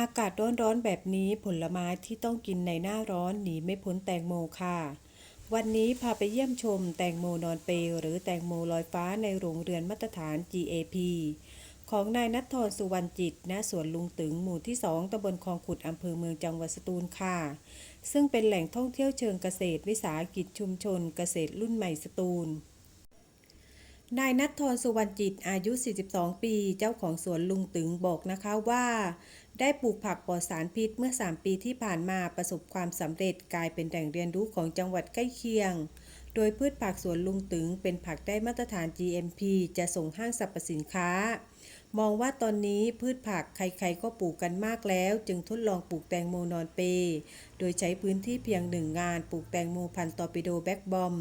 อากาศร้อนๆแบบนี้ผลไม้ที่ต้องกินในหน้าร้อนหนีไม่พ้นแตงโมค่ะ วันนี้พาไปเยี่ยมชมแตงโมนอนเปลหรือแตงโมลอยฟ้าในโรงเรือนมาตรฐาน GAP ของนายนัทธรสุวรรณจิตณสวนลุงตึงหมู่ที่ 2ตำบลคลองขุดอำเภอเมืองจังหวัดสตูลค่ะ ซึ่งเป็นแหล่งท่องเที่ยวเชิงเกษตรวิสาหกิจชุมชนเกษตรรุ่นใหม่สตูล นายนัททรสุวรรณจิตอายุ 42 ปี เจ้าของสวนลุงตึงบอกนะคะว่า ได้ปลูกผักปลอดสารพิษเมื่อ 3 ปีที่ผ่านมาประสบความสำเร็จกลายเป็นแหล่งเรียนรู้ของจังหวัดใกล้เคียง โดยพืชผักสวนลุงตึงเป็นผักได้มาตรฐาน GMP จะส่งห้างสรรพสินค้า มองว่าตอนนี้พืชผักใครๆก็ปลูกกันมากแล้ว จึงทดลองปลูกแตงโมนอนเป โดยใช้พื้นที่เพียงหนึ่งงานปลูกแตงโมพันธุ์ตอร์ปิโดแบ็กบอม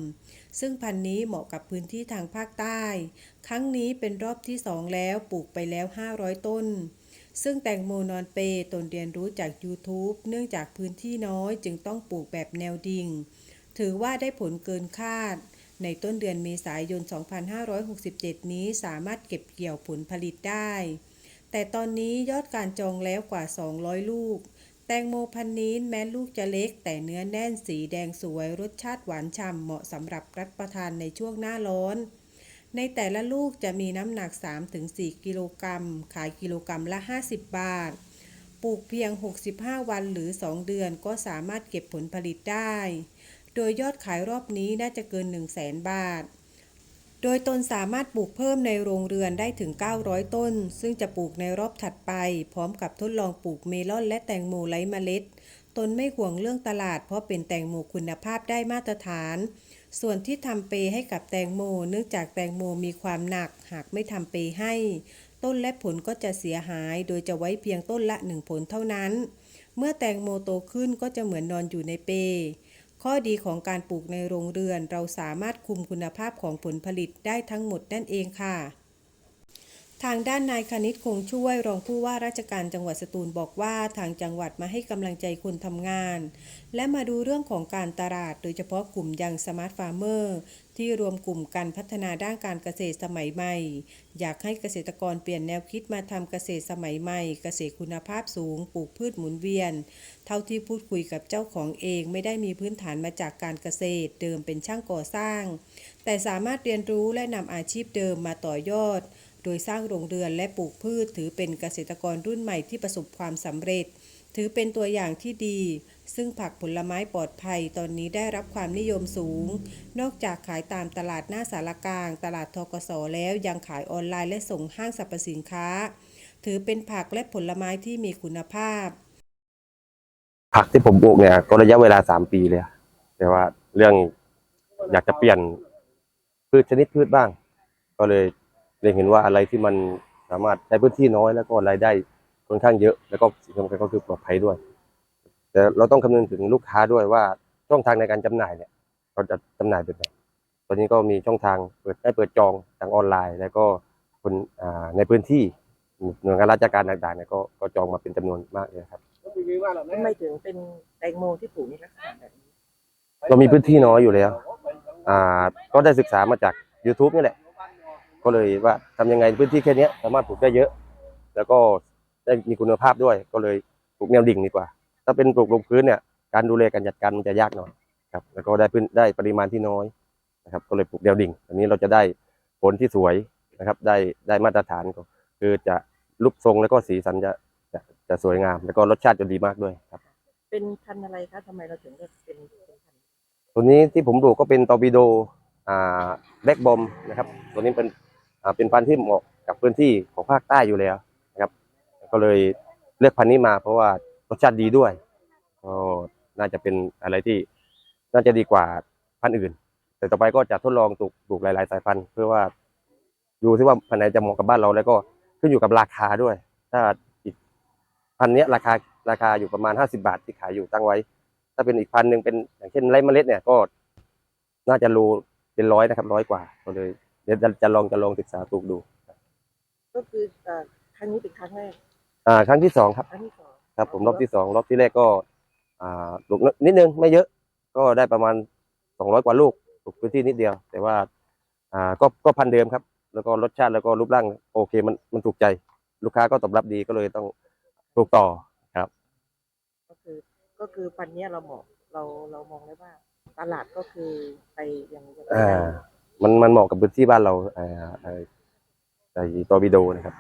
ซึ่งพันธุ์นี้เหมาะกับพื้นที่ทางภาคใต้ ครั้งนี้เป็นรอบที่สองแล้วปลูกไปแล้ว 500 ต้น ซึ่งแตงโมนอนเปตนเรียนรู้จาก YouTube เนื่องจากพื้นที่น้อยจึงต้องปลูกแบบแนวดิ่ง ถือว่าได้ผลเกินคาด ในต้นเดือนเมษายน 2567 นี้สามารถเก็บเกี่ยวผลผลิตได้ แต่ตอนนี้ยอดการจองแล้วกว่า 200 ลูก แตงโมพันนี้แม้ลูกจะเล็ก แต่เนื้อแน่นสีแดงสวยรสชาติหวานฉ่ำเหมาะสำหรับรับประทานในช่วงหน้าร้อน ในแต่ละลูกจะมีน้ำหนัก 3-4 กิโลกรัม ขายกิโลกรัมละ 50 บาท ปลูกเพียง 65 วันหรือ 2 เดือนก็สามารถเก็บผลผลิตได้ โดยยอดขายรอบนี้น่าจะเกิน 1 0 0 0 0แสนบาท โดยตนสามารถปลูกเพิ่มในโรงเรือนได้ถึง 900 ต้น ซึ่งจะปลูกในรอบถัดไป พร้อมกับทดลองปลูกเมลอนและแตงโมไร้เมล็ด ตนไม่ห่วงเรื่องตลาด เพราะเป็นแตงโมคุณภาพได้มาตรฐาน ส่วนที่ทำเปให้กับแตงโม เนื่องจากแตงโมมีความหนัก หากไม่ทำเปให้ ต้นและผลก็จะเสียหาย โดยจะไว้เพียงต้นละหนึ่งผลเท่านั้น เมื่อแตงโมโตขึ้นก็จะเหมือนนอนอยู่ในเป ข้อดีของการปลูกในโรงเรือน เราสามารถคุมคุณภาพของผลผลิตได้ทั้งหมดนั่นเองค่ะ ทางด้านนายคณิตคงช่วยรองผู้ว่าราชการจังหวัดสตูลบอกว่าทางจังหวัดมาให้กำลังใจคนทำงาน และมาดูเรื่องของการตลาด โดยเฉพาะกลุ่มยังสมาร์ทฟาร์มเมอร์ ที่รวมกลุ่มการพัฒนาด้านการเกษตรสมัยใหม่ อยากให้เกษตรกรเปลี่ยนแนวคิดมาทำเกษตรสมัยใหม่ เกษตรคุณภาพสูง ปลูกพืชหมุนเวียน เท่าที่พูดคุยกับเจ้าของเองไม่ได้มีพื้นฐานมาจากการเกษตร เดิมเป็นช่างก่อสร้าง แต่สามารถเรียนรู้และนำอาชีพเดิมมาต่อยอด โดยสร้างโรงเรือนและปลูกพืช ถือเป็นเกษตรกรรุ่นใหม่ที่ประสบความสำเร็จ ถือเป็นตัวอย่างที่ดี ซึ่งผักผลไม้ปลอดภัยตอนนี้ได้รับความนิยมสูง นอกจากขายตามตลาดหน้าสารกลาง ตลาดทกสแล้วยังขายออนไลน์และส่งห้างสรรพสินค้า ถือเป็นผักและผลไม้ที่มีคุณภาพ ผักที่ผมปลูกเนี่ยก็ระยะเวลาสามปีเลยแต่ว่าเรื่องอยากจะเปลี่ยนพืชชนิดพืชบ้าง ก็เลย เลยเห็นว่าอะไรที่มันสามารถใช้พื้นที่น้อยแล้วก็รายได้ค่อนข้างเยอะ แล้วก็สิ่งสำคัญก็คือปลอดภัยด้วย แต่เราต้องคำนึงถึงลูกค้าด้วยว่าช่องทางในการจำหน่ายเนี่ย เราจะจำหน่ายแบบไหนตอนนี้ก็มีช่องทางเปิดให้เปิดจองทางออนไลน์ แล้วก็คนอ่าในพื้นที่หน่วยงานราชการต่างๆเนี่ยก็ก็จองมาเป็นจำนวนมากเลยครับทำไมถึงเป็นแตงโมที่ปลูกในลักษณะแบบนี้เรามีพื้นที่น้อยอยู่แล้ว อ่า ก็ได้ศึกษามาจาก YouTube นี่แหละ ก็เลยว่าทำยังไงพื้นที่แค่เนี้ยสามารถปลูกได้เยอะ แล้วก็ได้มีคุณภาพด้วยก็เลยปลูกแนวดิ่งดีกว่า ถ้าเป็นปลูกลงพื้นเนี่ยการดูแลการจัดการมันจะยากหน่อยครับแล้วก็ได้พื้นได้ปริมาณที่น้อยนะครับก็เลยปลูกแนวดิ่งอันนี้เราจะได้ผลที่สวยนะครับได้ได้มาตรฐานก็คือจะรูปทรงแล้วก็สีสันจะจะจะสวยงาม แล้วก็รสชาติจะดีมากด้วยครับ เป็นพันธุ์อะไรคะทำไมเราถึงเลือกเป็นเป็นพันธุ์ตัวนี้ที่ผมดูก็เป็นตอร์ปิโดอ่าแบ็กบอมนะครับตัวนี้เป็นอ่า เป็นพันธุ์ที่เหมาะกับพื้นที่ของภาคใต้อยู่แล้วนะครับ ก็เลยเลือกพันธุ์นี้มาเพราะว่ารสชาติดีด้วยก็น่าจะเป็นอะไรที่น่าจะดีกว่าพันธุ์อื่น แต่ต่อไปก็จะทดลองปลูกปลูกหลาย ๆ สายพันธุ์ เพื่อว่าดูที่ว่าพันธุ์ไหนจะเหมาะกับบ้านเราแล้วก็ขึ้นอยู่กับราคาด้วย ถ้าอีกพันธุ์นี้ราคาราคาอยู่ประมาณห้าสิบาทที่ขายอยู่ตั้งไว้ ถ้าเป็นอีกพันธุ์หนึ่งเป็นอย่างเช่นไรเมล็ดเนี่ยก็น่าจะรูเป็นร้อยนะครับร้อยกว่าก็เลย เดี๋ยวจะจะลองจะลองศึกษาปลูกดูก็คือเอ่อครั้งนี้เป็นครั้งแรกอ่าครั้งที่สองครับ ครั้งที่สองครับผมรอบที่สองรอบที่แรกก็ อ่าปลูกนิดนึงไม่เยอะ ก็ได้ประมาณสองร้อยกว่าลูกปลูกพื้นที่นิดเดียว แต่ว่า อ่าก็ก็พันธุ์เดิมครับ แล้วก็รสชาติแล้วก็รูปร่างโอเคมันมันถูกใจ ลูกค้าก็ตอบรับดีก็เลยต้องปลูกต่อ ก็คือปันเนี้ยเราเหมาะเราเรามองได้ว่า ตลาดก็คือไปยังยังอ่า มันมันเหมาะกับพื้นที่บ้านเราอ่าไอตอร์บิโดนะครับ